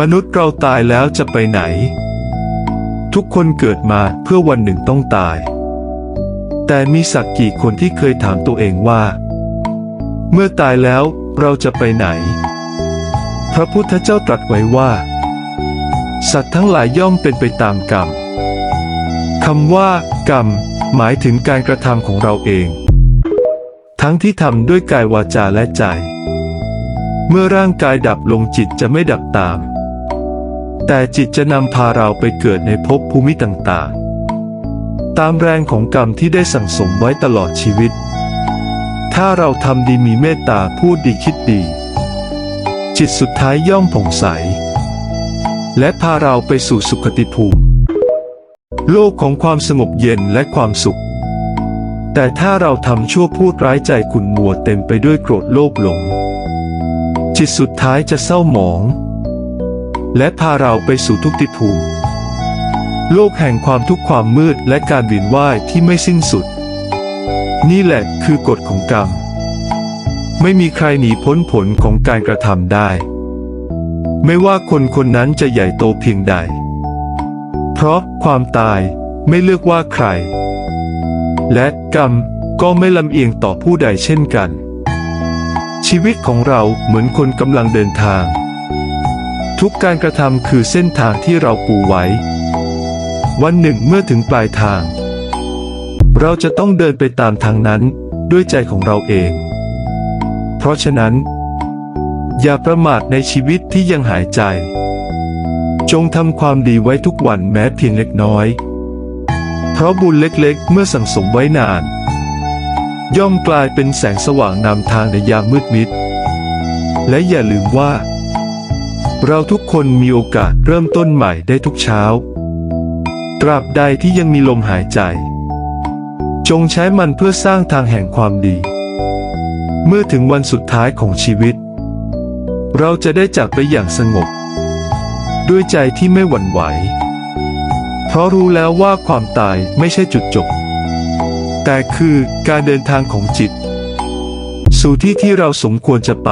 มนุษย์เราตายแล้วจะไปไหน ทุกคนเกิดมาเพื่อวันหนึ่งต้องตาย แต่มีสักกี่คนที่เคยถามตัวเองว่า เมื่อตายแล้วเราจะไปไหน พระพุทธเจ้าตรัสไว้ว่า สัตว์ทั้งหลายย่อมเป็นไปตามกรรมคำว่า กรรม หมายถึงการกระทำของเราเอง ทั้งที่ทำด้วยกายวาจาและใจ เมื่อร่างกายดับลงจิตจะไม่ดับตาม แต่จิตจะนำพาเราไปเกิดในภพภูมิต่างๆ ตามแรงของกรรมที่ได้สั่งสมไว้ตลอดชีวิต ถ้าเราทำดีมีเมตตาพูดดีคิดดี จิตสุดท้ายย่อมผ่องใส และพาเราไปสู่สุขติภูมิ โลกของความสงบเย็นและความสุข แต่ถ้าเราทำชั่วพูดร้ายใจขุนมัวเต็มไปด้วยโกรธโลภหลง จิตสุดท้ายจะเศร้าหมอง และพาเราไปสู่ทุกติภูมิ โลกแห่งความทุกข์ความมืดและการวินว่ายที่ไม่สิ้นสุด นี่แหละคือกฎของกรรม ไม่มีใครหนีพ้นผลของการกระทำได้ ไม่ว่าคนคนนั้นจะใหญ่โตเพียงใด เพราะความตายไม่เลือกว่าใคร และกรรมก็ไม่ลำเอียงต่อผู้ใดเช่นกัน ชีวิตของเราเหมือนคนกำลังเดินทาง ทุกการกระทำคือเส้นทางที่เราปูไว้ วันหนึ่งเมื่อถึงปลายทาง เราจะต้องเดินไปตามทางนั้นด้วยใจของเราเอง เพราะฉะนั้น อย่าประมาทในชีวิตที่ยังหายใจ จงทำความดีไว้ทุกวันแม้เพียงเล็กน้อย เพราะบุญเล็กๆ เมื่อสั่งสมไว้นาน ย่อมกลายเป็นแสงสว่างนำทางในยามมืดมิด และอย่าลืมว่า เราทุกคนมีโอกาสเริ่มต้นใหม่ได้ทุกเช้า ตราบใดที่ยังมีลมหายใจ จงใช้มันเพื่อสร้างทางแห่งความดี เมื่อถึงวันสุดท้ายของชีวิต เราจะได้จากไปอย่างสงบ ด้วยใจที่ไม่หวั่นไหว เพราะรู้แล้วว่าความตายไม่ใช่จุดจบ แต่คือการเดินทางของจิต สู่ที่ที่เราสมควรจะไป